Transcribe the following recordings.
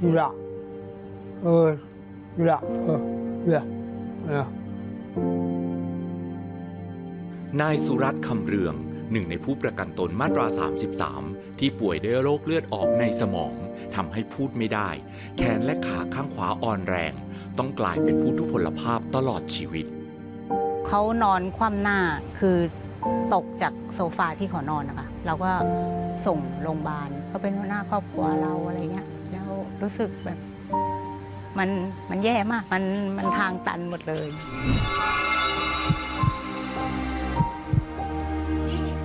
อยู่ละเอออยู่ละเอออยู่ละเออนายสุรัตน์คำเรืองหนึ่งในผู้ประกันตนมาตรา 33 ที่ป่วยด้วยโรคเลือดออกในสมองทำให้พูดไม่ได้ แขนและขาข้างขวาอ่อนแรง ต้องกลายเป็นผู้ทุพพลภาพตลอดชีวิต เขานอนคว่ำหน้าคือตกจากโซฟาที่เขานอนนะคะเราก็ส่งโรงพยาบาลเขาเป็นหัวหน้าครอบครัวเราอะไรเงี้ยแล้ว รู้สึกแบบ มันมันแย่มาก มันมันทางตันหมดเลย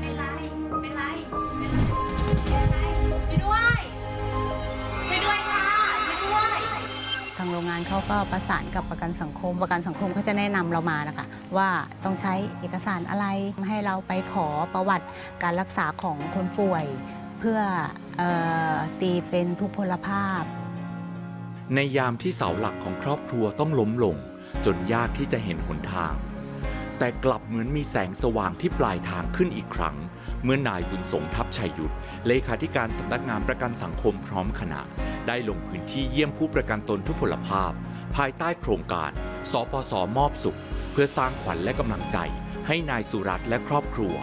เป็นไรเป็นไรเป็นไรเป็นไรช่วยด้วยช่วยด้วยค่ะช่วยด้วยทางโรงงานเขาก็ประสานกับประกันสังคม ประกันสังคมเขาจะแนะนำเรามานะคะ ว่าต้องใช้เอกสารอะไรให้เราไปขอประวัติการรักษาของคนป่วย เพื่อเออ ตีเป็นทุพพลภาพ ในยามที่เสาหลักของครอบครัวต้องล้มลง จนยากที่จะเห็นหนทาง แต่กลับเหมือนมีแสงสว่างที่ปลายทางขึ้นอีกครั้ง เมื่อนายบุญสงทัพชัยยุทธเลขาธิการสำนักงานประกันสังคมพร้อมคณะ ได้ลงพื้นที่เยี่ยมผู้ประกันตนทุพพลภาพ ภายใต้โครงการ สปสมอบสุข เพื่อสร้างขวัญและกำลังใจ ให้นายสุรัตน์และครอบครัว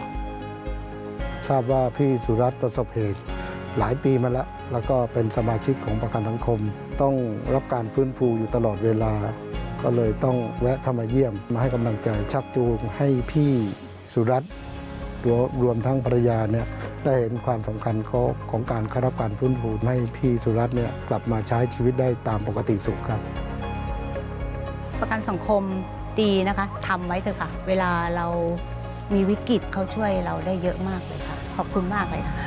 ทราบว่าพี่สุรัตน์ประสบเหตุ หลายปีมาแล้ว แล้วก็เป็นสมาชิกของประกันสังคม ต้องรับการฟื้นฟูอยู่ตลอดเวลา ก็เลยต้องแวะเข้ามาเยี่ยม มาให้กำลังใจชักจูงให้พี่สุรัตน์รวมรวมทั้งภรรยาเนี่ยได้เห็นความสำคัญของของการเข้ารับการฟื้นฟูให้พี่สุรัตน์เนี่ยกลับมาใช้ชีวิตได้ตามปกติสุขครับ ประกันสังคมดีนะคะทำไว้เถอะค่ะ เวลาเรามีวิกฤตเขาช่วยเราได้เยอะมากเลยค่ะ ขอบคุณมากเลยค่ะ